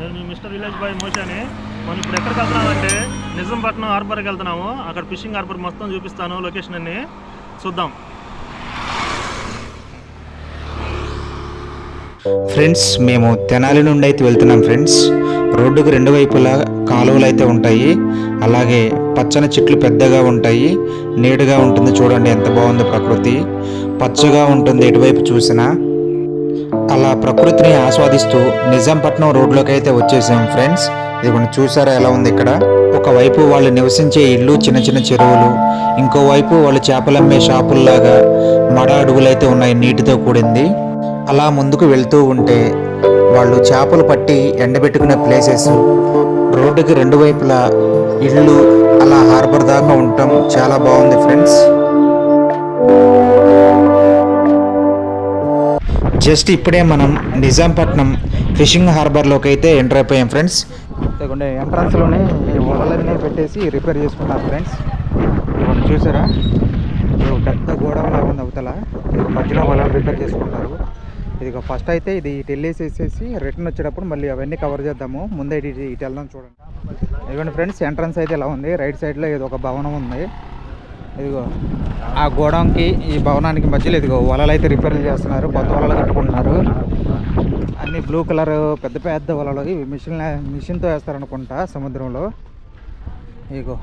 నేను మీ mister village boy మోషాని మనం ఇప్పుడు ఎక్కడికి వెళ్తున్నామంటే నిజాంపట్నం హార్బర్కి వెళ్తున్నాము. అక్కడ ఫిషింగ్ హార్బర్ మొత్తం చూపిస్తాను లొకేషన్ అన్ని. చూద్దాం. ఫ్రెండ్స్ మేము తెనాలి నుండి అయితే వెళ్తున్నాం ఫ్రెండ్స్. రోడ్డుకు రెండు వైపులా కాలువలు అయితే ఉంటాయి. అలాగే పచ్చని చెట్లు పెద్దగా ఉంటాయి. నీటుగా ఉంటుంది చూడండి ఎంత బాగుందో ప్రకృతి. పచ్చగా ఉంటుంది ఎటువైపు చూసినా. అలా ప్రకృతిని ఆస్వాదిస్తూ నిజాంపట్నం రోడ్లోకి అయితే వచ్చేసాం ఫ్రెండ్స్. ఇదిగోండి చూసారా ఎలా ఉంది ఇక్కడ? ఒకవైపు వాళ్ళు నివసించే ఇల్లు చిన్న చిన్న చెరువులు ఇంకోవైపు వాళ్ళు చేపలు అమ్మే షాపుల్లాగా మడ అడుగులైతే ఉన్నాయి నీటితో కూడింది. అలా ముందుకు వెళ్తూ ఉంటే వాళ్ళు చేపలు పట్టి ఎండబెట్టుకునే ప్లేసెస్ రోడ్డుకి రెండు వైపులా ఇళ్ళు అలా హార్బర్ దాకా ఉండటం చాలా బాగుంది ఫ్రెండ్స్. జస్ట్ ఇప్పుడే మనం నిజాంపట్నం ఫిషింగ్ హార్బర్లోకి అయితే ఎంటర్ అయిపోయాం ఫ్రెండ్స్. ఇదిగోండి ఎంట్రన్స్లోనే వలలన్నీ పెట్టేసి రిపేర్ చేసుకున్నారు ఫ్రెండ్స్. ఇదిగోండి చూసారా? ఇది ఒక పెద్ద గోడౌన్ లాగా ఉంది అవతల. మధ్యలో వలలు రిపేర్ చేసుకుంటారు. ఇది ఫస్ట్ అయితే ఇది ఇటు వెళ్ళేసేసేసి రిటర్న్ వచ్చేటప్పుడు మళ్ళీ అవన్నీ కవర్ చేద్దాము. ముందే ఇటు ఇటు వెళ్దాం చూడండి. ఇదిగోండి ఫ్రెండ్స్ ఎంట్రన్స్ అయితే ఇలా ఉంది? రైట్ సైడ్లో ఇది ఒక భవనం ఉంది. ఇదిగో ఆ గోడంకి ఈ భవనానికి మధ్యలో ఇదిగో వలలు అయితే రిపేర్లు చేస్తున్నారు. కొత్త వలలు కట్టుకుంటున్నారు. అన్ని బ్లూ కలర్ పెద్ద పెద్ద వలలు. ఇవి మిషన్ మిషన్తో వేస్తారనుకుంటా సముద్రంలో. ఇదిగో.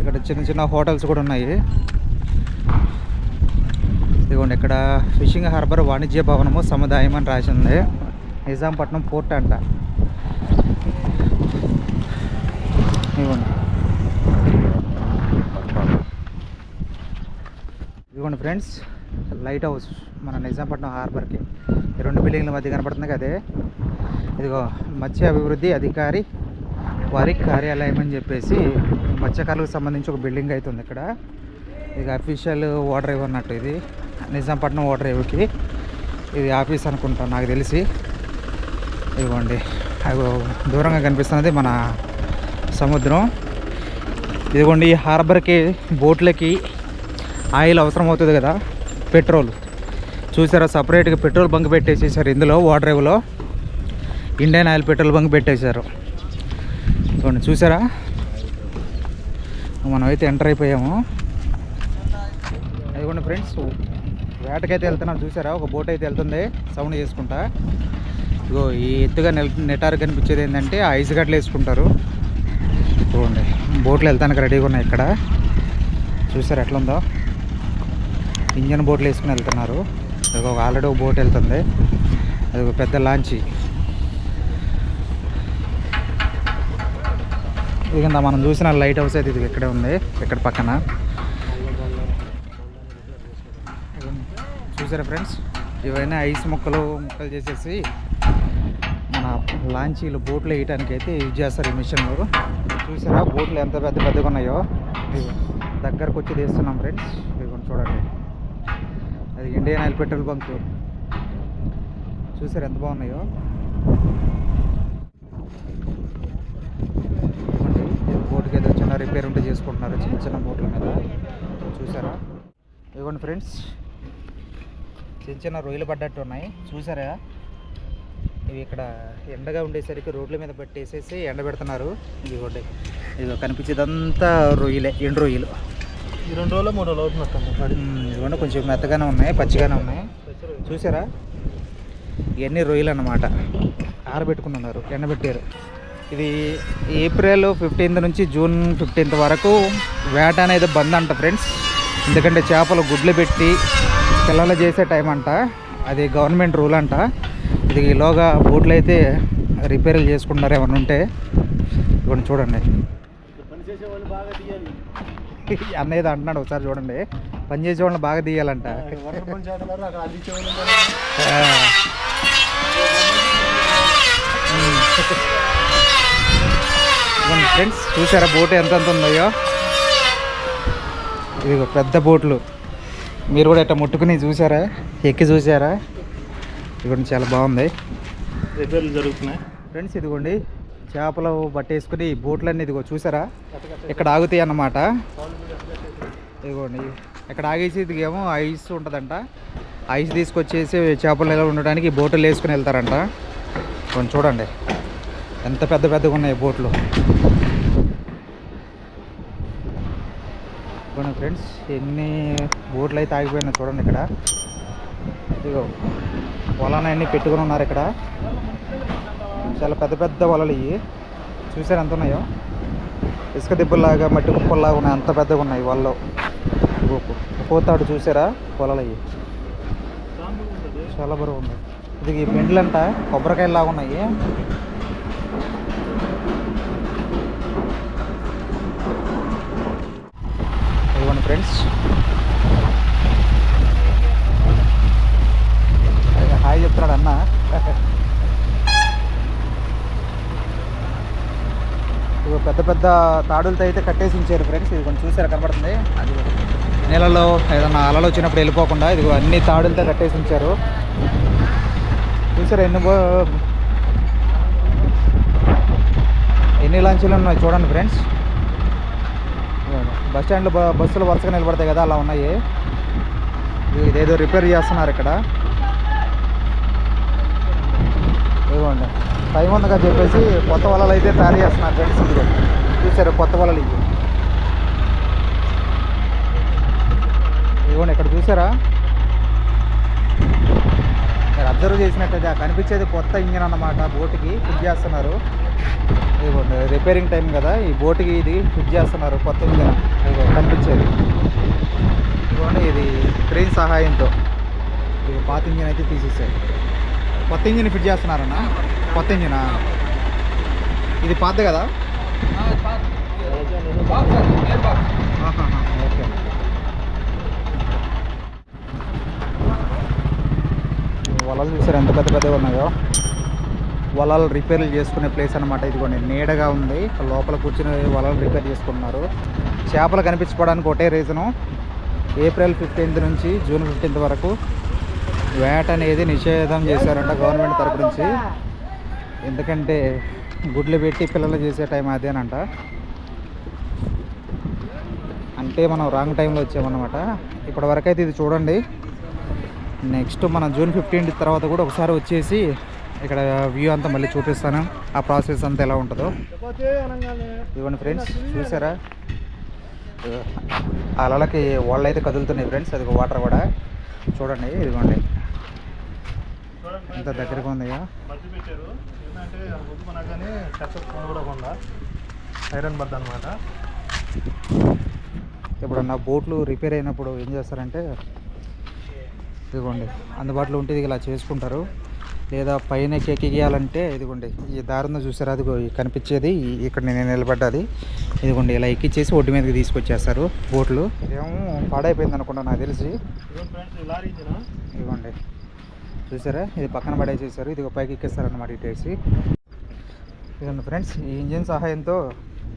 ఇక్కడ చిన్న చిన్న హోటల్స్ కూడా ఉన్నాయి. ఇదిగోండి ఇక్కడ ఫిషింగ్ హార్బర్ వాణిజ్య భవనము సముదాయం అని రాసి ఉంది. నిజాంపట్నం పోర్ట్ అంట ఇదిగోండి ఇదిగోండి ఫ్రెండ్స్. లైట్ హౌస్ మన నిజాంపట్నం హార్బర్కి. రెండు బిల్డింగ్ల మధ్య కనపడుతుంది అదే. ఇదిగో మత్స్య అభివృద్ధి అధికారి వారి కార్యాలయం అని చెప్పేసి మత్స్యకారులకు సంబంధించి ఒక బిల్డింగ్ అయితే ఉంది ఇక్కడ. ఇది అఫీషియల్ వాటర్ డ్రైవ్ అన్నట్టు ఇది. నిజాంపట్నం వాటర్ డ్రైవ్కి ఇది ఆఫీస్ అనుకుంటాను నాకు తెలిసి. ఇదిగోండి. అవి దూరంగా కనిపిస్తున్నది మన సముద్రం. ఇదిగోండి ఈ హార్బర్కి బోట్లకి ఆయిల్ అవసరం అవుతుంది కదా? పెట్రోల్. చూసారా సపరేట్గా పెట్రోల్ బంక్ పెట్టేసేసారు. ఇందులో water Indian oil petrol bunk పెట్టేశారు. చూడండి చూసారా? మనం అయితే ఎంటర్ అయిపోయాము. అదిగోండి ఫ్రెండ్స్ వేటకైతే వెళ్తున్నాం. చూసారా? ఒక బోట్ అయితే వెళ్తుంది. సౌండ్ చేసుకుంటా. ఇగో ఈ ఎత్తుగా నెల నెటారు కనిపించేది ఏంటంటే ఐస్ గడ్డలు వేసుకుంటారు. చూడండి బోట్లు వెళ్తానికి రెడీగా ఉన్నాయి ఇక్కడ. చూసారు ఎట్లుందో? ఇంజన్ బోట్లు వేసుకుని వెళ్తున్నారు. ఇదిగో ఒక ఆల్రెడీ ఒక బోట్ వెళ్తుంది. అది ఒక పెద్ద లాంచి. ఇది కింద మనం చూసిన లైట్ హౌస్ అయితే ఇది ఇక్కడే ఉంది ఇక్కడ పక్కన. చూసారా ఫ్రెండ్స్? ఇవన్నీ ఐస్ ముక్కలు ముక్కలు చేసేసి మన లాంచీలు బోట్లు వేయడానికి అయితే యూజ్ చేస్తారు ఈ మిషన్లు చూసారా? బోట్లు ఎంత పెద్ద పెద్దగా ఉన్నాయో. దగ్గరకు వచ్చి తీస్తున్నాం ఫ్రెండ్స్. ఇదిగోండి చూడండి. అది ఇండియన్ ఆయిల్ పెట్రోల్ బంక్. చూసారు ఎంత బాగున్నాయో? ఇదిగోండి, బోట్కి ఏదో చిన్న రిపేర్ ఉంటే చేసుకుంటున్నారు చిన్న చిన్న బోట్ల మీద. చూసారా? ఇదిగోండి ఫ్రెండ్స్ చిన్న చిన్న రొయ్యలు పడ్డట్టు ఉన్నాయి. చూసారా? ఇవి ఇక్కడ ఎండగా ఉండేసరికి రోడ్ల మీద పెట్టేసేసి ఎండబెడుతున్నారు. ఇదిగోండి ఇదిగో కనిపించేదంతా రొయ్యలే ఎండు రొయ్యలు. ఈ రెండు రోజులు మూడు రోజులు అవుతున్నట్టు పడి ఇదిగోండి కొంచెం మెత్తగానే ఉన్నాయి పచ్చిగానే ఉన్నాయి. చూసారా? ఇవన్నీ రొయ్యలు అన్నమాట. ఆరబెట్టుకున్నారు ఎండబెట్టారు. ఇది ఏప్రిల్ ఫిఫ్టీన్త్ నుంచి జూన్ ఫిఫ్టీన్త్ వరకు వేట అనేది బంద్ అంట ఫ్రెండ్స్. ఎందుకంటే చేపలు గుడ్లు పెట్టి పిల్లలు చేసే టైం అంట. అది గవర్నమెంట్ రూల్ అంట. ఇది ఈలోగా బోట్లు అయితే రిపేర్లు చేసుకుంటారు ఏమన్నా ఉంటే. ఇవ్వండి చూడండి. అన్నయ్య అంటున్నాడు ఒకసారి చూడండి. పని చేసే వాళ్ళని బాగా తీయాలంట. ఫ్రెండ్స్ చూసారా బోట్ ఎంత ఎంత ఉందో? ఇదిగో పెద్ద బోట్లు. మీరు కూడా ఇట్లా ముట్టుకుని చూసారా? ఎక్కి చూసారా? ఇదిగోండి చాలా బాగుంది. రిపేర్లు జరుగుతున్నాయి. ఫ్రెండ్స్ ఇదిగోండి. చేపలు పట్టేసుకుని బోట్లు బోట్లన్నీ ఇదిగో చూసారా? ఇక్కడ ఆగుతాయి అన్నమాట. ఇదిగోండి. ఇక్కడ ఆగేసి ఇదిగేమో ఐస్ ఉంటుందంట. ఐస్ తీసుకొచ్చేసి చేపలు నిల్వ ఉండడానికి బోట్లు వేసుకుని వెళ్తారంట. కొంచెం చూడండి. ఎంత పెద్ద పెద్దగా ఉన్నాయి బోట్లు. చూడండి ఫ్రెండ్స్ ఎన్ని బోట్లు అయితే ఆగిపోయినాయి చూడండి ఇక్కడ. ఇదిగో పొలాన్ని అన్నీ పెట్టుకుని ఉన్నారు ఇక్కడ. చాలా పెద్ద పెద్ద వలలు ఇవి. చూసారు ఎంత ఉన్నాయో? ఇసుక దిబ్బల్లాగా మట్టి కుప్పల్లాగా ఉన్నాయి. అంత పెద్దగా ఉన్నాయి వలలో. పోతాడు చూసారా? వలలు ఇవి. చాలా బరువు ఉంది. ఇది ఈ పెండ్లంట కొబ్బరికాయలు లాగా ఉన్నాయి. ఇవ్వండి ఫ్రెండ్స్. హాయ్ చెప్తున్నాడు అన్న. పెద్ద పెద్ద తాడులతో అయితే కట్టేసి ఉంచారు ఫ్రెండ్స్ ఇది కొంచెం చూసారా? కనబడుతుంది? అది నీళ్ళలో ఏదన్నా అలలు వచ్చినప్పుడు వెళ్ళిపోకుండా ఇదిగో అన్ని తాడులతో కట్టేసి ఉంచారు. చూసారా ఎన్ని ఎన్ని లాంచీలు ఉన్నాయి చూడండి ఫ్రెండ్స్ బస్ స్టాండ్లో బస్సులు వరుసగా నిలబడతాయి కదా అలా ఉన్నాయి. ఇది- ఇదేదో రిపేర్ చేస్తున్నారు ఇక్కడ. ఇదిగోండి. టైం ఉందిగా చెప్పేసి కొత్త వలలు అయితే తయారు చేస్తున్నారు ఫ్రెండ్స్ ఇదిగో చూసారు కొత్త వలలు ఇవి? ఇదిగోండి ఇక్కడ చూసారా? మీరు అబ్జర్వ్ చేసినట్టయితే ఆ కనిపించేది కొత్త ఇంజన్ అన్నమాట బోటుకి ఫిట్ చేస్తున్నారు. ఇదిగోండి రిపేరింగ్ టైం కదా ఈ బోటుకి ఇది ఫిట్ చేస్తున్నారు కొత్త ఇంజన్. ఇదిగో కనిపించేది. ఇదిగోండి ఇది క్రెయిన్ సహాయంతో. ఇది పాత ఇంజన్ అయితే తీసేసారు. కొత్త ఇంజిన్ ఫిట్ చేస్తున్నారన్నా? కొత్త ఇంజినా ఇది పాత. కదా ఓకే. వలలు చూసారు? ఎంత పెద్ద పెద్దగా ఉన్నాయో? వలలు రిపేర్లు చేసుకునే ప్లేస్ అనమాట ఇదిగోండి. నీడగా ఉంది. లోపల కూర్చుని వలలు రిపేర్ చేసుకుంటున్నారు. చేపలు కనిపించుకోవడానికి ఒకటే రీజను ఏప్రిల్ ఫిఫ్టీన్త్ నుంచి జూన్ ఫిఫ్టీన్త్ వరకు వేట అనేది నిషేధం చేశారంట గవర్నమెంట్ తరపు నుంచి. ఎందుకంటే గుడ్లు పెట్టి పిల్లలు చేసే టైం అదేనంట అంటే మనం రాంగ్ టైంలో వచ్చామన్నమాట. ఇప్పటి వరకు అయితే ఇది చూడండి. నెక్స్ట్ మనం జూన్ ఫిఫ్టీన్త్ తర్వాత కూడా ఒకసారి వచ్చేసి ఇక్కడ వ్యూ అంతా మళ్ళీ చూపిస్తాను. ఆ ప్రాసెస్ అంతా ఎలా ఉంటుందో. ఇవ్వండి ఫ్రెండ్స్ చూసారా? అలలకి వాళ్ళు అయితే కదులుతున్నాయి ఫ్రెండ్స్ అది వాటర్ కూడా. చూడండి ఇదిగోండి. ఎంత దగ్గరగా మధ్య పెట్టారు ఏంటంటే ముందు చెత్త కొందా ఐరన్ బద్ద అనమాట ఎప్పుడన్నా బోట్లు రిపేర్ అయినప్పుడు ఏం చేస్తారంటే ఇదిగోండి అందుబాటులో ఉంటే ఇలా చేసుకుంటారు. లేదా పైన ఎక్కియాలంటే ఇదిగోండి ఈ దారిన చూసారా అదిగో ఈ కనిపించేది ఇక్కడ నేను నిలబడ్డది. ఇదిగోండి ఇలా ఎక్కిచ్చేసి ఒడ్డు మీదకి తీసుకొచ్చేస్తారు బోట్లు. ఇదేమో పాడైపోయింది అనుకుంటా నాకు తెలిసి. ఇదిగోండి. చూసారా? ఇది పక్కన పడేసేసారు. ఇది పైకి ఎక్కిస్తారన్నమాట ఇటేసి ఇదిగోండి ఫ్రెండ్స్ ఈ ఇంజిన్ సహాయంతో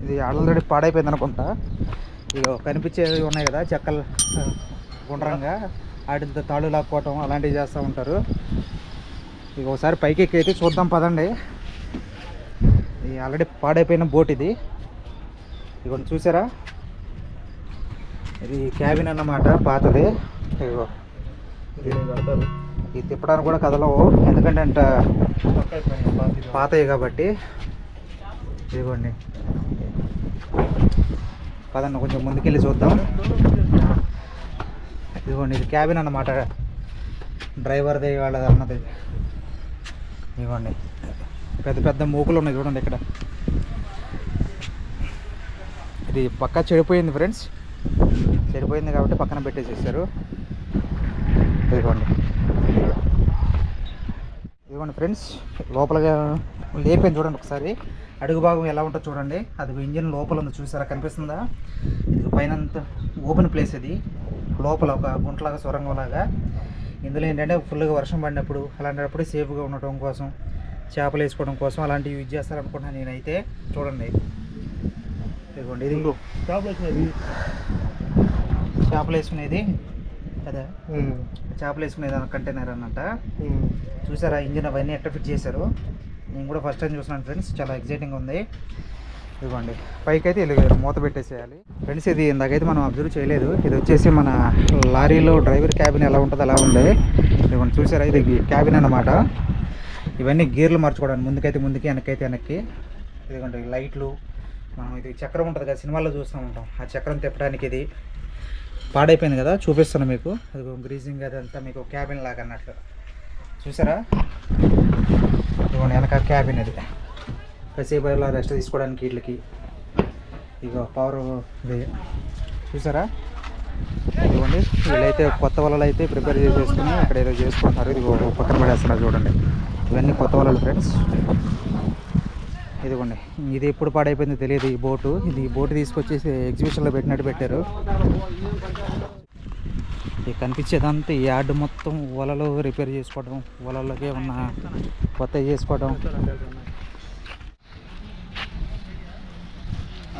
ఇది ఆల్రెడీ పాడైపోయింది అనుకుంటా. ఇక కనిపించేవి ఉన్నాయి కదా చెక్కలు గుండ్రంగా వాటితో తాళ్ళు లాక్కోవటం అలాంటివి చేస్తూ ఉంటారు. ఇక ఒకసారి పైకి ఎక్కైతే చూద్దాం పదండి. ఇది ఆల్రెడీ పాడైపోయిన బోట్ ఇది. ఇదిగోండి చూసారా? ఇది క్యాబిన్ అన్నమాట పాతది. ఇగో కడతారు. ఇది తిప్పడానికి కూడా కదలవు. ఎందుకంటే అంట పక్క పాతవి కాబట్టి. ఇదిగోండి. పదండి కొంచెం ముందుకెళ్ళి చూద్దాం. ఇదిగోండి ఇది క్యాబిన్ అన్నమాట. డ్రైవర్ది వాళ్ళది అన్నది ఇదిగోండి. పెద్ద పెద్ద మూకులు ఉన్నాయి చూడండి ఇక్కడ. ఇది పక్కా చెడిపోయింది ఫ్రెండ్స్. చెడిపోయింది కాబట్టి పక్కన పెట్టేసేసారు. ఇదిగోండి. ఇదిగోండి ఫ్రెండ్స్ లోపలగా లేపాను చూడండి ఒకసారి. అడుగు భాగం ఎలా ఉంటుందో చూడండి. అది ఇంజిన్ లోపల ఉంది చూసారా? కనిపిస్తుందా? ఇది పైన ఓపెన్ ప్లేస్ ఇది. లోపల ఒక గుంటలాగా సొరంగంలాగా. ఇందులో ఏంటంటే ఫుల్గా వర్షం పడినప్పుడు అలాంటప్పుడు సేఫ్గా ఉండటం కోసం చేపలు వేసుకోవడం కోసం అలాంటివి యూజ్ చేస్తారనుకుంటున్నాను నేనైతే. చూడండి. ఇదిగోండి ఇది షాప్లో వచ్చినది చేపలు వేసుకునేది. అదే చేపలు వేసుకునేది కంటైనర్ అన్నట్ట చూసారా ఇంజిన్ అవన్నీ ఎట్లా ఫిట్ చేశారు? నేను కూడా ఫస్ట్ టైం చూస్తున్నాను ఫ్రెండ్స్ చాలా ఎగ్జైటింగ్ ఉంది. ఇదిగోండి పైకి అయితే ఇలా మూత పెట్టేసేయాలి. ఫ్రెండ్స్ ఇది ఇందాకైతే మనం అబ్జర్వ్ చేయలేదు. ఇది వచ్చేసి మన లారీలో డ్రైవర్ క్యాబిన్ ఎలా ఉంటుందో అలా ఉంది. ఇదిగోండి చూసారా ఇది క్యాబిన్ అన్నమాట. ఇవన్నీ గేర్లు మార్చుకోవడానికి ముందుకైతే ముందుకి వెనకైతే వెనక్కి. ఇదిగోండి లైట్లు మనం ఇది చక్రం ఉంటుంది కదా సినిమాల్లో చూస్తూ ఉంటాం. ఆ చక్రం తిప్పడానికి ఇది. పాడైపోయింది కదా చూపిస్తాను మీకు. అది గ్రీజింగ్ అదంతా మీకు క్యాబిన్ లాగా అన్నట్లు. చూసారా? ఇదిగోండి వెనక క్యాబిన్ అది. కాసేపు ఇలా రెస్ట్ తీసుకోవడానికి వీళ్ళకి. ఇగో పవర్ ఇది. చూసారా? ఇదిగోండి వీళ్ళైతే కొత్త వలలు అయితే ప్రిపేర్ చేసేసుకుని అక్కడ ఏదో చేసుకుంటున్నారు. ఇది పక్కన పడేస్తున్నారు చూడండి. ఇవన్నీ కొత్త వలలు ఫ్రెండ్స్ ఇదిగోండి ఇది ఎప్పుడు పాడైపోయిందో తెలియదు ఈ బోటు. ఇది ఈ బోటు తీసుకొచ్చేసి ఎగ్జిబిషన్లో పెట్టినట్టు పెట్టారు. ఇది కనిపించేదంతా ఈ యార్డ్ మొత్తం వలలు రిపేర్ చేసుకోవడం వలలకే ఉన్న కొత్త చేసుకోవడం.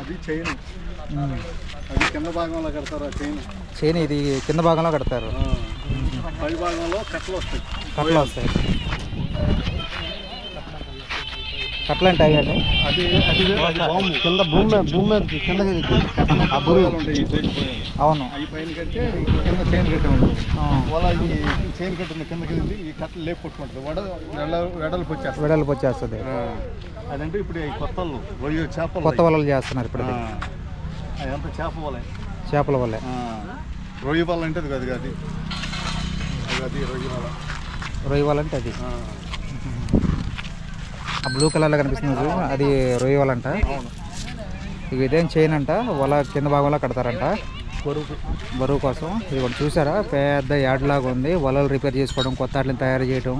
అది చైన్. అది కింద భాగంలో కడతారు చైన్ చైన్ ఇది కింద భాగంలో కడతారు. పై భాగంలో కట్టలు వస్తాయి. కట్టలు వస్తాయి. కట్టలు అంటే అవి అండి అది అది అది బాంబు కింద భూమి భూమి కింద ఆ పోయాయి. అవును. కింద చైన్ కట్టే ఉంటుంది ఆ. వాళ్ళ ఈ చైన్ కట్టిన కిందకి వెళ్ళి ఈ కట్టలు లేపు కొట్టుకుంటుంది. వడ వెడ వెడల్పు వచ్చేస్తుంది. వెడల్పు వచ్చేస్తుంది. అదంటే ఇప్పుడు కొత్తలు రొయ్య చేపలు కొత్త వలలు చేస్తున్నారు ఇప్పుడు. అదంతా చేప వలే. చేపల వల్లే ఆ. రొయ్య వల అంటే అది కాదు అది అది అది రొయ్య వల. రొయ్య వల అంటే అది. ఆ. బ్లూ కలర్లో కనిపిస్తుంది అది రొయ్య వల అంట అవును ఇదేం చైన్ అంట వల కింద భాగంలో కడతారంట. బరువు బరువు కోసం. ఇది ఒకటి చూసారా? పెద్ద యాడ్ లాగా ఉంది. వలలు రిపేర్ చేసుకోవడం కొత్త వాటిని తయారు చేయడం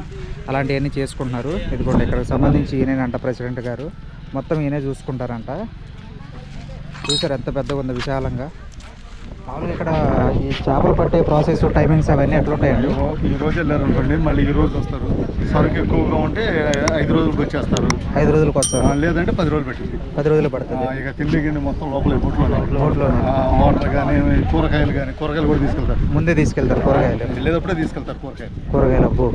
అలాంటివన్నీ చేసుకుంటున్నారు. ఇదిగోండి ఇక్కడ సంబంధించి ఈయనంట ప్రెసిడెంట్ గారు. మొత్తం ఈయనే చూసుకుంటారంట. చూసారు ఎంత పెద్దగా ఉందో విశాలంగా. మామూలుగా ఇక్కడ ఈ చేపలు పట్టే ప్రాసెస్ టైమింగ్స్ అవన్నీ ఎట్లుంటాయండి ఈ రోజు వెళ్ళారు అనుకోండి మళ్ళీ ఈ రోజు వస్తారు. సరుకు ఎక్కువగా ఉంటే ఐదు రోజులకు వచ్చేస్తారు. ఐదు రోజులకు వస్తారు. లేదంటే పది రోజులు పెట్టింది పది రోజులు పడుతుంది. ఇక తిండి గిన్నె మొత్తం లోపల బొట్లోనే. బోట్లోనే. వాటర్ కానీ కూరగాయలు కానీ కూరగాయలు కూడా తీసుకెళ్తారు. ముందే తీసుకెళ్తారు కూరగాయలు. వెళ్ళేటప్పుడే తీసుకెళ్తారు కూరగాయలు. కూరగాయలు అబ్బు.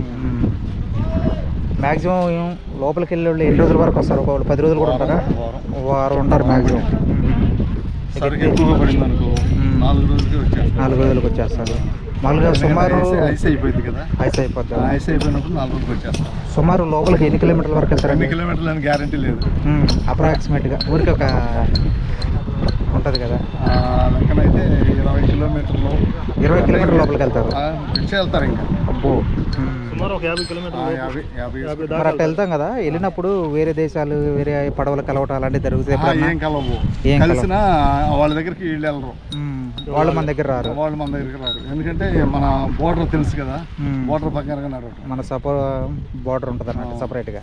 మ్యాక్సిమం లోపలికి వెళ్ళే వాళ్ళు ఎన్ని రోజుల వరకు వస్తారు? ఒక పది రోజులు కూడా ఉంటారా? వారం. వారం. ఉంటారు మ్యాక్సిమం సరుకు ఎక్కువగా పడింది అనుకో. నాలుగు రోజులకి వచ్చేస్తారు నాలుగు రోజులకు వచ్చేస్తారు మామూలుగా సుమారు ఐస్- అయిపోయింది కదా? ఐస్ అయిపోద్ది? ఆ, ఐస్ అయిపోయినప్పుడు నాలుగు రోజులకి వచ్చేస్తారు సుమారు లోపలికి ఎన్ని కిలోమీటర్ల వరకు ఎన్ని వెళ్తారండి కిలోమీటర్లు అని గ్యారంటీ లేదు. అప్రాక్సిమేట్గా ఊరికి ఒక ఉంటుంది కదా? ఆ, లెక్కనైతే ఇరవై కిలోమీటర్లు. ఇరవై కిలోమీటర్ల లోపలికి వెళ్తారు. వెళ్తారు ఇంకా. అబ్బో. అట్లా వెళ్తాం కదా వెళ్ళినప్పుడు వేరే దేశాలు వేరే పడవలు కలవటం అలాంటివి జరుగుతాయి ఏం కలవు. కలిసినా వాళ్ళ దగ్గరికి వీళ్ళు వెళ్ళరు. వాళ్ళు మన దగ్గర రారు. వాళ్ళు మన దగ్గరికి రారు. ఎందుకంటే మన బోర్డర్ తెలుసు కదా. బోర్డర్ పక్కన మన సపో బార్డర్ ఉంటుంది అన్నట్టు సపరేట్గా.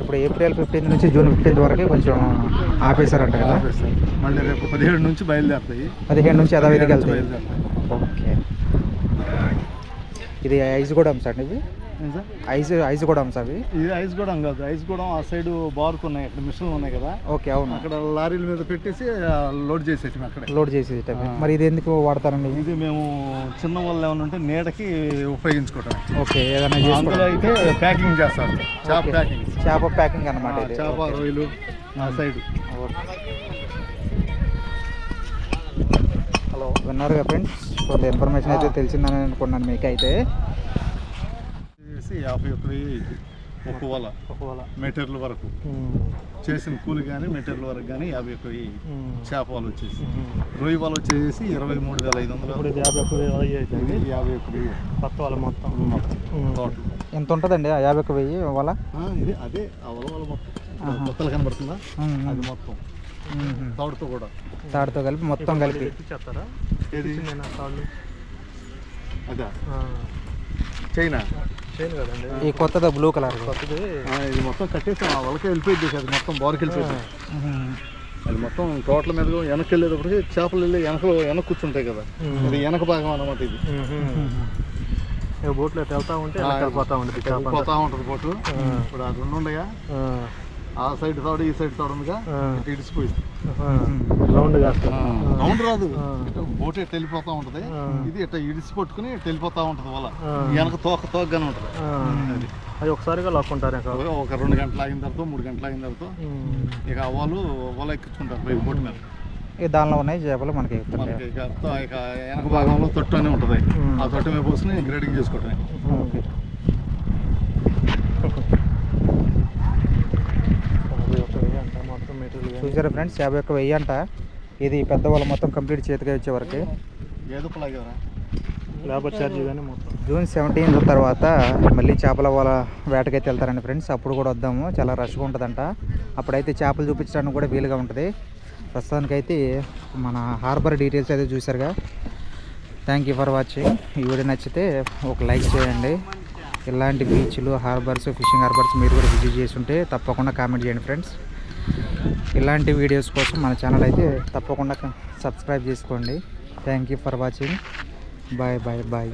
ఇప్పుడు ఏప్రిల్ ఫిఫ్టీన్త్ నుంచి జూన్ ఫిఫ్టీన్త్ వరకు కొంచెం ఆపేశారంట కదా. మళ్ళీ రేపు పదిహేడు నుంచి బయలుదేరుతాయి. పదిహేను నుంచి యథావిధికి పదిహేడు నుంచి వెళ్తాయి. బయలుదేరుతాయి. ఓకే. ఇది ఐస్ కూడా అండి ఇవి? ఐస్ ఐస్ కూడా అవి. ఇది ఐస్ గూడెం కాదు. ఐస్ గూడెం ఆ సైడ్ బార్కు ఉన్నాయి. అక్కడ మిషన్లు ఉన్నాయి కదా. ఓకే అవును. అక్కడ లారీల మీద పెట్టేసి లోడ్ చేసేటి అక్కడే. లోడ్ చేసి మరి ఇది ఎందుకు వాడతారండి ఇది మేము చిన్న వాళ్ళు ఏమైనా ఉంటే నీడకి ఉపయోగించుకోవటం ఓకే ఏదైనా అందులో అయితే ప్యాకింగ్ చేస్తారు. చేప ఓకే. ప్యాకింగ్. చేప ప్యాకింగ్ అనమాట చేప ఓకే. రొయ్యలు ఆ సైడ్. హలో విన్నారుగా ఫ్రెండ్స్ కొంత ఇన్ఫర్మేషన్ అయితే తెలిసిందని అనుకున్నాను మీకు అయితే చేసి యాభై ఒక్క వెయ్యి. ఒక వల వరకు. చేసిన కూలి కానీ మెటీరియల్ వరకు కానీ యాభై ఒక్క వెయ్యి చేప వల వచ్చేసి. రొయ్య వల వచ్చేసి ఇరవై మూడు వేల ఐదు వందలు. యాభై ఒక్క వేలు అవుతుంది ఇది యాభై ఒక్క వెయ్యి కొత్త వాళ్ళ మొత్తం. టోటల్ ఎంత ఉంటుందండి ఆ యాభై ఒక వెయ్యి వాళ్ళ? ఆ, ఇది అదే ఆ వల వల మొత్తం. కొత్తలు కనబడుతుందా? అది మొత్తం. తోడుతో కూడా. తాడుతో కలిపి మొత్తం కలిపి. తాళ్ళు అదా? చైనా? ఈ కొత్తది బ్లూ కలర్ కొత్తది. ఇది మొత్తం కట్టేసాం. ఆ వలకే వెళ్ళిపోయింది అది మొత్తం బోరకి వెళ్ళిపోయింది. అది మొత్తం టోటల్ మీద వెనక్కి వెళ్ళేటప్పటికి చేపలు వెళ్ళి వెనక వెనక కూర్చుంటాయి కదా. ఇది వెనక భాగం అన్నమాట ఇది. బోట్లో వెళ్తా ఉంటే వెళ్ళిపోతా ఉంటుంది చేప పోతా ఉంటుంది బోటు. ఇప్పుడు ఆ రెండు ఉండయా ఆ సైడ్ తాడు ఈ సైడ్ తాడు ఉందిగా. ఇడిచిపోయింది రౌండ్ రాదు. బోట్ ఎట్ట వెళ్ళిపోతా ఉంటది. ఇది ఇట్ట ఇడిచి పట్టుకుని వెళ్ళిపోతా ఉంటది వల. ఆ. వెనక తోక తోకగానే ఉంటది. ఆ, అది. ఒకసారిగా లాక్కుంటారు ఇంకా ఒక రెండు గంటలు ఆగిన తర్వాత మూడు గంటలు ఆగిన తర్వాత ఇక అవ్వాలు వల ఎక్కించుకుంటారు పై బోట్ మీద. ఈ దానిలో ఉన్నాయి చేపలు మనకి ఇక ఇక వెనక భాగంలో తొట్టు అని ఉంటది. ఆ తొట్టు మీద పోసుకుని గ్రేడింగ్ చేసుకోవటమే ఓకే మొత్తం మెటీరియల్ చూసారా ఫ్రెండ్స్ యాభై ఒక్క వెయ్యి అంట. ఇది పెద్ద వాళ్ళ మొత్తం కంప్లీట్ చేతికి వచ్చే వరకు. జూన్ సెవెంటీన్త్ తర్వాత మళ్ళీ చేపల వాళ్ళ వేటకైతే వెళ్తారండి ఫ్రెండ్స్. అప్పుడు కూడా వద్దాము. చాలా రష్గా ఉంటుందంట. అప్పుడైతే చేపలు చూపించడానికి కూడా వీలుగా ఉంటుంది. ప్రస్తుతానికైతే మన హార్బర్ డీటెయిల్స్ అయితే చూసారుగా థ్యాంక్ యూ ఫర్ వాచింగ్ ఈ వీడియో నచ్చితే ఒక లైక్ చేయండి. ఇలాంటి బీచ్లు హార్బర్స్ ఫిషింగ్ హార్బర్స్ మీరు కూడా విజిట్ చేసి ఉంటే తప్పకుండా కామెంట్ చేయండి ఫ్రెండ్స్. ఇలాంటి వీడియోస్ కోసం మన ఛానల్ అయితే తప్పకుండా సబ్స్క్రైబ్ చేసుకోండి. Thank you for watching bye bye bye